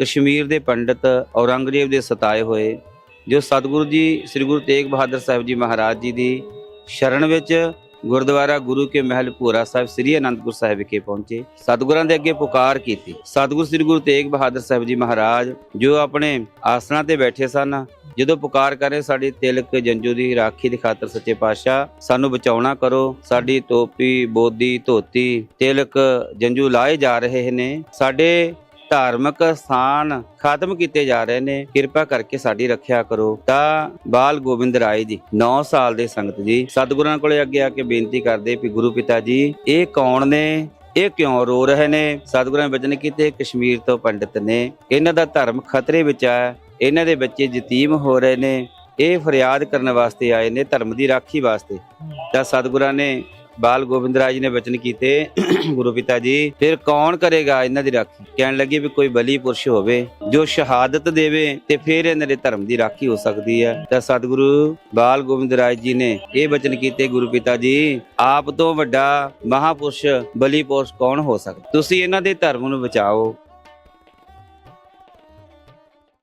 ਕਸ਼ਮੀਰ ਦੇ ਪੰਡਤ ਔਰੰਗਜ਼ੇਬ ਦੇ ਸਤਾਏ ਹੋਏ, ਜੋ ਸਤਿਗੁਰੂ ਜੀ, ਸ੍ਰੀ ਗੁਰੂ ਤੇਗ ਬਹਾਦਰ ਸਾਹਿਬ ਜੀ ਮਹਾਰਾਜ ਜੀ ਦੀ ਸ਼ਰਨ ਵਿੱਚ ਗੁਰਦੁਆਰਾ ਗੁਰੂ ਕੇ ਮਹਿਲ ਭੂਰਾ ਸਾਹਿਬ ਸ੍ਰੀ ਅਨੰਦਪੁਰ ਸਾਹਿਬ ਵਿਖੇ ਪਹੁੰਚੇ। ਸਤਿਗੁਰਾਂ ਦੇ ਅੱਗੇ ਪੁਕਾਰ ਕੀਤੀ। ਸਤਿਗੁਰੂ ਸ੍ਰੀ ਗੁਰੂ ਤੇਗ ਬਹਾਦਰ ਸਾਹਿਬ ਜੀ ਮਹਾਰਾਜ, ਜੋ ਆਪਣੇ ਆਸਣਾ ਤੇ ਬੈਠੇ ਸਨ, ਜਦੋਂ ਪੁਕਾਰ ਕਰੇ ਸਾਡੀ ਤਿਲਕ ਜੰਜੂ ਦੀ ਰਾਖੀ ਦੀ ਖਾਤਰ ਸੱਚੇ ਪਾਤਸ਼ਾਹ, ਸਾਨੂੰ ਬਚਾਉਣਾ ਕਰੋ। ਸਾਡੀ ਟੋਪੀ ਬੋਦੀ, ਧੋਤੀ, ਤਿਲਕ ਜੰਜੂ ਲਾਏ ਜਾ ਰਹੇ ਨੇ। ਸਾਡੇ ਧਾਰਮਿਕ ਸਥਾਨ ਖਤਮ ਕੀਤੇ ਜਾ ਰਹੇ ਨੇ। ਕਿਰਪਾ ਕਰਕੇ ਸਾਡੀ ਰੱਖਿਆ ਕਰੋ। ਤਾਂ ਬਾਲ ਗੋਬਿੰਦ ਰਾਏ ਜੀ 9 ਸਾਲ ਦੇ ਸੰਗਤ ਜੀ। ਸਤਿਗੁਰਾਂ ਕੋਲੇ ਅੱਗੇ ਆ ਕੇ ਬੇਨਤੀ ਕਰਦੇ ਵੀ ਗੁਰੂ ਪਿਤਾ ਜੀ, ਇਹ ਕੌਣ ਨੇ? ਇਹ ਕਿਉਂ ਰੋ ਰਹੇ ਨੇ? ਸਤਿਗੁਰਾਂ ਨੇ ਬਚਨ ਕੀਤੇ, ਕਸ਼ਮੀਰ ਤੋਂ ਪੰਡਿਤ ਨੇ। ਇਹਨਾਂ ਦਾ ਧਰਮ ਖਤਰੇ ਵਿੱਚ ਹੈ ਇਹਨਾਂ ਦੇ ਬੱਚੇ ਯਤੀਮ ਹੋ ਰਹੇ ਨੇ। ਇਹ ਫਰਿਆਦ ਕਰਨ ਵਾਸਤੇ ਆਏ ਨੇ, ਧਰਮ ਦੀ ਰਾਖੀ ਵਾਸਤੇ। ਤਾਂ ਸਤਿਗੁਰਾਂ ਨੇ ਬਾਲ ਗੋਬਿੰਦ ਰਾਜ ਨੇ ਬਚਨ ਕੀਤੇ, ਗੁਰੂ ਪਿਤਾ ਜੀ। ਫਿਰ ਕੌਣ ਕਰੇਗਾ ਇਹਨਾਂ ਦੀ ਰਾਖੀ? ਕਹਿਣ ਲੱਗੇ ਵੀ ਕੋਈ ਬਲੀ ਪੁਰਸ਼ ਹੋਵੇ, ਜੋ ਸ਼ਹਾਦਤ ਦੇਵੇ ਤੇ ਫਿਰ ਇਹਨਾਂ ਦੇ ਧਰਮ ਦੀ ਰਾਖੀ ਹੋ ਸਕਦੀ ਹੈ। ਤਾਂ ਸਤਿਗੁਰੂ ਬਾਲ ਗੋਬਿੰਦ ਰਾਜ ਜੀ ਨੇ ਇਹ ਬਚਨ ਕੀਤੇ, ਗੁਰੂ ਪਿਤਾ ਜੀ, ਆਪ ਤੋਂ ਵੱਡਾ ਮਹਾਪੁਰਸ਼, ਬਲੀ ਪੁਰਸ਼ ਕੌਣ ਹੋ ਸਕਦਾ? ਤੁਸੀਂ ਇਹਨਾਂ ਦੇ ਧਰਮ ਨੂੰ ਬਚਾਓ।